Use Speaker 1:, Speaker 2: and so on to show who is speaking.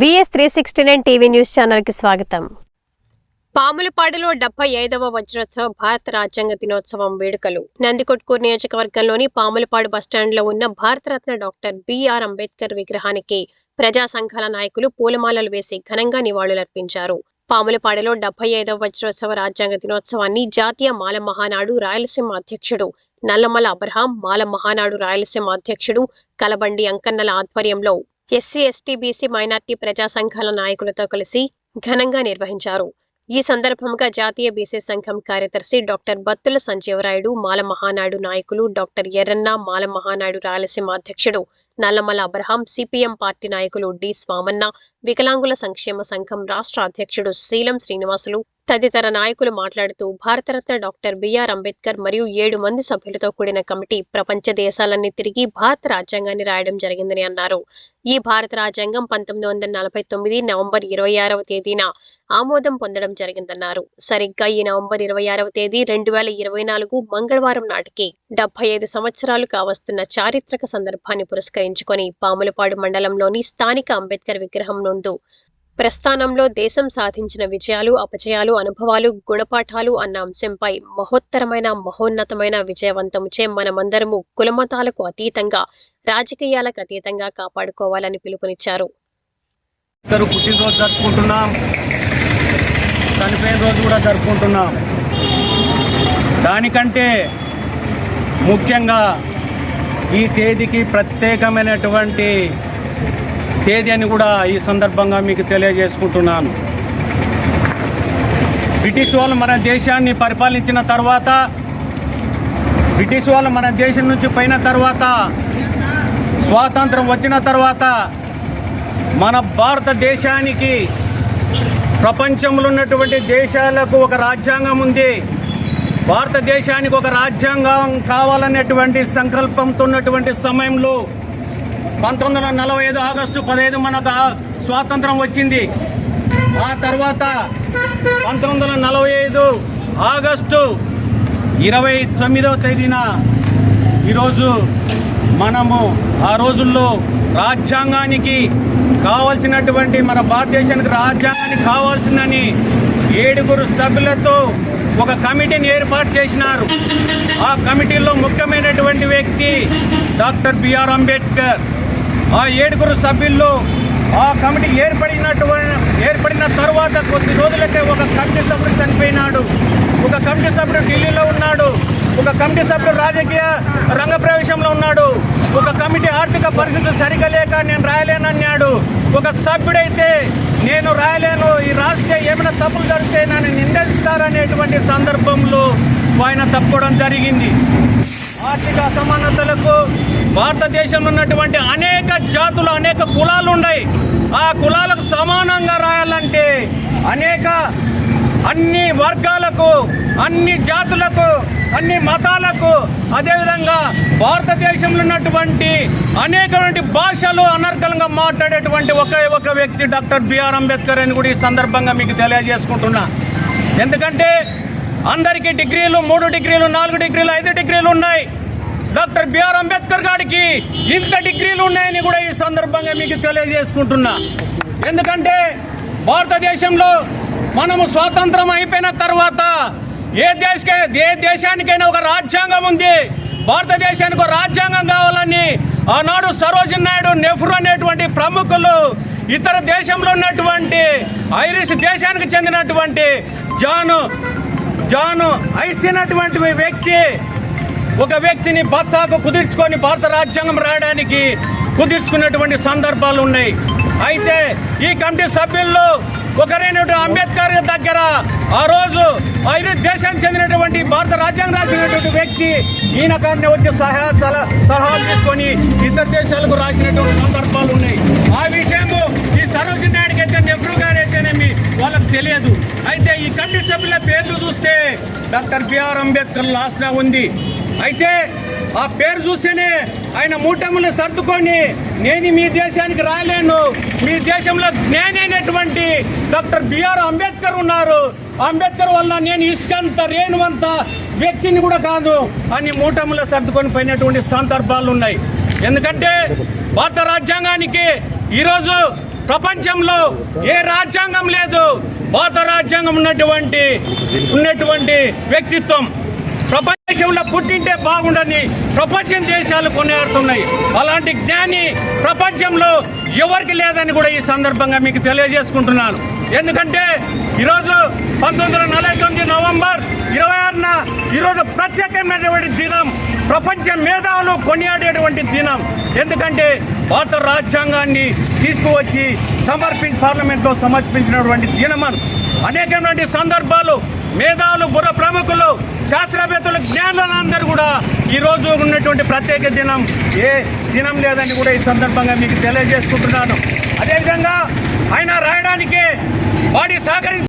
Speaker 1: VS three sixty nine TV news ఛానల్కి స్వాగతం. పాములపాడులో డెబ్బై ఐదవ వజ్రోత్సవ భారత రాజ్యాంగ దినోత్సవం వేడుకలు. నందికొట్కూరు నియోజకవర్గంలోని పాములపాడు బస్టాండ్లో ఉన్న భారతరత్న డాక్టర్ బిఆర్ అంబేద్కర్ విగ్రహానికి ప్రజా సంఘాల నాయకులు పూలమాలలు వేసి ఘనంగా నివాళులర్పించారు. పాములపాడులో డెబ్బై ఐదవ వజ్రోత్సవ రాజ్యాంగ దినోత్సవాన్ని జాతీయ మాల మహానాడు రాయలసీమ అధ్యక్షుడు నల్లమల అబ్రహాం మాల మహానాడు రాయలసీమ అధ్యక్షుడు కలబండి అంకన్నల ఆధ్వర్యంలో ఎస్సీ ఎస్టీ బీసీ మైనార్టీ ప్రజా సంఘాల నాయకులతో కలిసి ఘనంగా నిర్వహించారు. ఈ సందర్భంగా జాతీయ బీసీ సంఘం కార్యదర్శి డాక్టర్ బత్తుల సంజీవరాయుడు మాల మహానాడు నాయకులు డాక్టర్ ఎర్రన్న మాల మహానాడు రాయలసీమ అధ్యక్షుడు నల్లమల అబ్రహాం సిపిఎం పార్టీ నాయకులు డి స్వామన్న వికలాంగుల సంక్షేమ సంఘం రాష్ట్ర అధ్యక్షుడు శీలం శ్రీనివాసులు తదితర నాయకులు మాట్లాడుతూ భారతరత్న డాక్టర్ బిఆర్ అంబేద్కర్ మరియు ఏడు మంది సభ్యులతో కూడిన కమిటీ ప్రపంచ దేశాలన్నీ తిరిగి భారత రాజ్యాంగాన్ని రాయడం జరిగిందని అన్నారు. ఈ భారత రాజ్యాంగం పంతొమ్మిది వందల నలభై తొమ్మిది నవంబర్ ఇరవై ఆరవ తేదీన ఆమోదం పొందడం జరిగిందన్నారు. సరిగ్గా ఈ నవంబర్ ఇరవై ఆరవ తేదీ రెండు వేల ఇరవై నాలుగు మంగళవారం నాటికి డెబ్బై ఐదు సంవత్సరాలు కావస్తున్న చారిత్రక సందర్భాన్ని పురస్కరించుకొని పాములపాడు మండలంలోని స్థానిక అంబేద్కర్ విగ్రహం ముందు ప్రస్థానంలో దేశం సాధించిన విజయాలు అపజయాలు అనుభవాలు గుణపాఠాలు అన్న అంశంపై మహోత్తరమైన మహోన్నతమైన విజయవంతముచే మనమందరము కులమతాలకు అతీతంగా రాజకీయాలకు అతీతంగా కాపాడుకోవాలని పిలుపునిచ్చారు.
Speaker 2: పుట్టినరోజు జరుపుకుంటున్నాం. చనిపోయిన రోజు కూడా జరుపుకుంటున్నాం. దానికంటే ముఖ్యంగా ఈ తేదీకి ప్రత్యేకమైనటువంటి తేదీ అని కూడా ఈ సందర్భంగా మీకు తెలియజేసుకుంటున్నాను. బ్రిటిష్ వాళ్ళు మన దేశాన్ని పరిపాలించిన తర్వాత బ్రిటిష్ వాళ్ళు మన దేశం నుంచి పోయిన తర్వాత స్వాతంత్రం వచ్చిన తర్వాత మన భారతదేశానికి ప్రపంచంలో ఉన్నటువంటి దేశాలకు ఒక రాజ్యాంగం ఉంది. భారతదేశానికి ఒక రాజ్యాంగం కావాలనేటువంటి సంకల్పంతో ఉన్నటువంటి సమయంలో పంతొమ్మిది వందల నలభై ఐదు ఆగస్టు పదహైదు మనకు స్వాతంత్రం వచ్చింది. ఆ తర్వాత పంతొమ్మిది వందల నలభై ఐదు ఆగస్టు ఇరవై తొమ్మిదవ తేదీన ఈరోజు మనము ఆ రోజుల్లో రాజ్యాంగానికి కావాల్సినటువంటి మన భారతదేశానికి రాజ్యాంగానికి కావాల్సిందని ఏడుగురు సభ్యులతో ఒక కమిటీని ఏర్పాటు చేసినారు. ఆ కమిటీలో ముఖ్యమైనటువంటి వ్యక్తి డాక్టర్ బిఆర్ అంబేద్కర్. ఆ ఏడుగురు సభ్యుల్లో ఆ కమిటీ ఏర్పడినటువంటి ఏర్పడిన తర్వాత కొద్ది రోజులకే ఒక కమిటీ సభ్యుడు చనిపోయినాడు. ఒక కమిటీ సభ్యుడు ఢిల్లీలో ఉన్నాడు. ఒక కమిటీ సభ్యుడు రాజకీయ రంగ ప్రవేశంలో ఉన్నాడు. ఒక కమిటీ ఆర్థిక పరిస్థితులు సరిగా లేక నేను రాయలేనన్నాడు ఒక సభ్యుడైతే నేను రాయలేను. ఈ రాష్ట్ర ఏమైనా తప్పులు జరిగితే నన్ను నిందిస్తారనేటువంటి సందర్భంలో ఆయన తప్పుకోవడం జరిగింది. ఆర్థిక అసమానతలకు భారతదేశంలో ఉన్నటువంటి అనేక జాతులు అనేక కులాలు ఉన్నాయి. ఆ కులాలకు సమానంగా రాయాలంటే అనేక అన్ని వర్గాలకు అన్ని జాతులకు అన్ని మతాలకు అదేవిధంగా భారతదేశంలో ఉన్నటువంటి అనేకటువంటి భాషలు అనర్గలంగా మాట్లాడేటువంటి ఒకే ఒక వ్యక్తి డాక్టర్ బిఆర్ అంబేద్కర్ అని కూడా ఈ సందర్భంగా మీకు తెలియజేసుకుంటున్నా. ఎందుకంటే అందరికీ డిగ్రీలు మూడు డిగ్రీలు నాలుగు డిగ్రీలు ఐదు డిగ్రీలు ఉన్నాయి. డాక్టర్ బిఆర్ అంబేద్కర్ గారికి ఇంత డిగ్రీలు ఉన్నాయని కూడా ఈ సందర్భంగా మీకు తెలియజేసుకుంటున్నా. ఎందుకంటే భారతదేశంలో మనము స్వాతంత్రం అయిపోయిన తర్వాత ఏ దేశకే ఏ దేశానికైనా ఒక రాజ్యాంగం ఉంది. భారతదేశానికి ఒక రాజ్యాంగం కావాలని ఆనాడు సరోజి నాయుడు నెహ్రూ అనేటువంటి ప్రముఖులు ఇతర దేశంలో ఉన్నటువంటి ఐరిష్ దేశానికి చెందినటువంటి జాను జాను ఐస్టిన్ వ్యక్తి ఒక వ్యక్తిని భర్తకు కుదుర్చుకొని భారత రాజ్యాంగం రాయడానికి కుదుర్చుకున్నటువంటి సందర్భాలు ఉన్నాయి. అయితే ఈ కమిటీ సభ్యుల్లో ఒకరైనటువంటి అంబేద్కర్ దగ్గర ఆ రోజు ఐదు దేశానికి చెందినటువంటి భారత రాజ్యాంగం రాసినటువంటి వ్యక్తి ఈయన కారణం వచ్చి సహాయ సలహా సలహాలు తీసుకొని ఇతర దేశాలకు రాసినటువంటి సందర్భాలు ఉన్నాయి. ఆ విషయము ఈ సరోజిని నాయుడుకి అయితే నెహ్రూ గారు అయితేనేమి వాళ్ళకి తెలియదు. అయితే ఈ కంటి సభ్యుల పేర్లు చూస్తే డాక్టర్ బిఆర్ అంబేద్కర్ లాస్ట్లో ఉంది. అయితే ఆ పేరు చూస్తేనే ఆయన మూటములు సర్దుకొని నేను మీ దేశానికి రాలేను. మీ దేశంలో నేనైనటువంటి డాక్టర్ బిఆర్ అంబేద్కర్ ఉన్నారు. అంబేద్కర్ వల్ల నేను ఇసుకంత రేణువంత వ్యక్తిని కూడా కాదు అని మూటములో సర్దుకొని పోయినటువంటి సందర్భాలు ఉన్నాయి. ఎందుకంటే భారత రాజ్యాంగానికి ఈరోజు ప్రపంచంలో ఏ రాజ్యాంగం లేదు. భారత రాజ్యాంగం ఉన్నటువంటి ఉన్నటువంటి వ్యక్తిత్వం. దేశంలో పుట్టింటే బాగుండని ప్రపంచం దేశాలు కొనేడుతున్నాయి అలాంటి జ్ఞాని ప్రపంచంలో ఎవరికి లేదని కూడా ఈ సందర్భంగా మీకు తెలియజేసుకుంటున్నాను. ఎందుకంటే ఈరోజు పంతొమ్మిది వందల నలభై తొమ్మిది నవంబర్ ఇరవై ఆరున ఈరోజు ప్రత్యేకమైనటువంటి దినం ప్రపంచ మేధావులు కొనియాడేటువంటి దినం. ఎందుకంటే భారత రాజ్యాంగాన్ని తీసుకువచ్చి సమర్పించి పార్లమెంట్లో సమర్పించినటువంటి దినమని. అనేకమైనటువంటి సందర్భాలు మేధావులు బుర్ర ప్రముఖులు శాస్త్రవేత్తలు జ్ఞానులందరూ కూడా ఈ రోజు ఉన్నటువంటి ప్రత్యేక దినం. ఏ దినం లేదని కూడా ఈ సందర్భంగా మీకు తెలియజేసుకుంటున్నాను. అదేవిధంగా ఆయన రాయడానికి వాడి సహకరించి